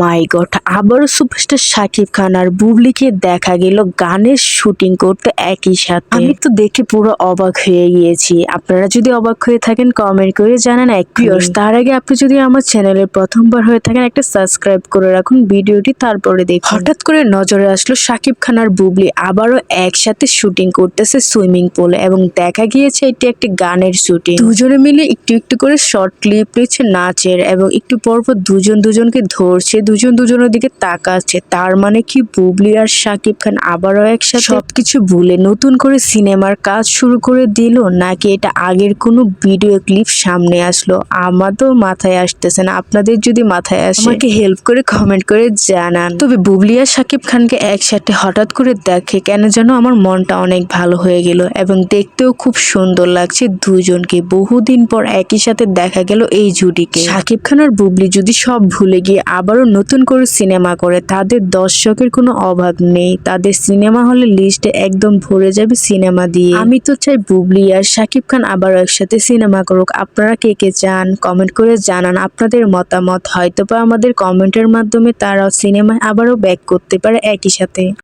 মাই god আবারও superstar Shakib Khan আর বুবলিকে দেখা গেল গানের শুটিং করতে একই সাথে। আমি তো দেখে পুরো অবাক হয়ে গিয়েছি। আপনারা যদি অবাক হয়ে থাকেন কমেন্ট করে জানান এক ভিউয়ার্স তার আগে আপনি যদি আমার চ্যানেলে প্রথমবার হয়ে থাকেন একটা সাবস্ক্রাইব করে রাখুন ভিডিওটি তারপরে দেখুন। হঠাৎ করে নজরে আসলো শাকিব খান আর বুবলি আবারও একসাথে শুটিং করতেছে সুইমিং পুলে এবং দেখা গিয়েছে এটি একটি গানের শুটিং দুজনে মিলে একটু একটু করে শর্ট ক্লিপ নিচ্ছে নাচের এবং একটু পর পর দুজন দুজনকে ধরছে। দুজন দুজনের দিকে তাকাচ্ছে। তার মানে কি বুবলি আর শাকিব খান আবারও একসাথে? সবকিছু ভুলে নতুন করে সিনেমার কাজ শুরু করে দিল, নাকি এটা আগের কোনো ভিডিও ক্লিপ সামনে আসলো? আমার তো মাথায় আসতেছে না, আপনাদের যদি মাথায় আসে। আমাকে হেল্প করে কমেন্ট করে জানান। তবে বুবলি আর শাকিব খানকে একসাথে হঠাৎ করে দেখে কেন যেন আমার মনটা অনেক ভালো হয়ে গেল, এবং দেখতেও খুব সুন্দর লাগছে দুজনকে। বহুদিন পর একই সাথে দেখা গেল এই জুটিকে। শাকিব খান আর বুবলি যদি সব ভুলে গিয়ে আবারও নতুন করে সিনেমা করে, তাদের দর্শকের কোনো অভাব নেই। তাদের সিনেমা হলে লিস্টে একদম ভরে যাবে সিনেমা দিয়ে। আমি তো চাই বুবলি আর শাকিব খান আবারও একসাথে সিনেমা করুক। আপনারা কে কে চান কমেন্ট করে জানান। আপনাদের মতামত হয়তোবা আমাদের কমেন্টের মাধ্যমে তারাও সিনেমায় আবারও ব্যাক করতে পারে একই সাথে।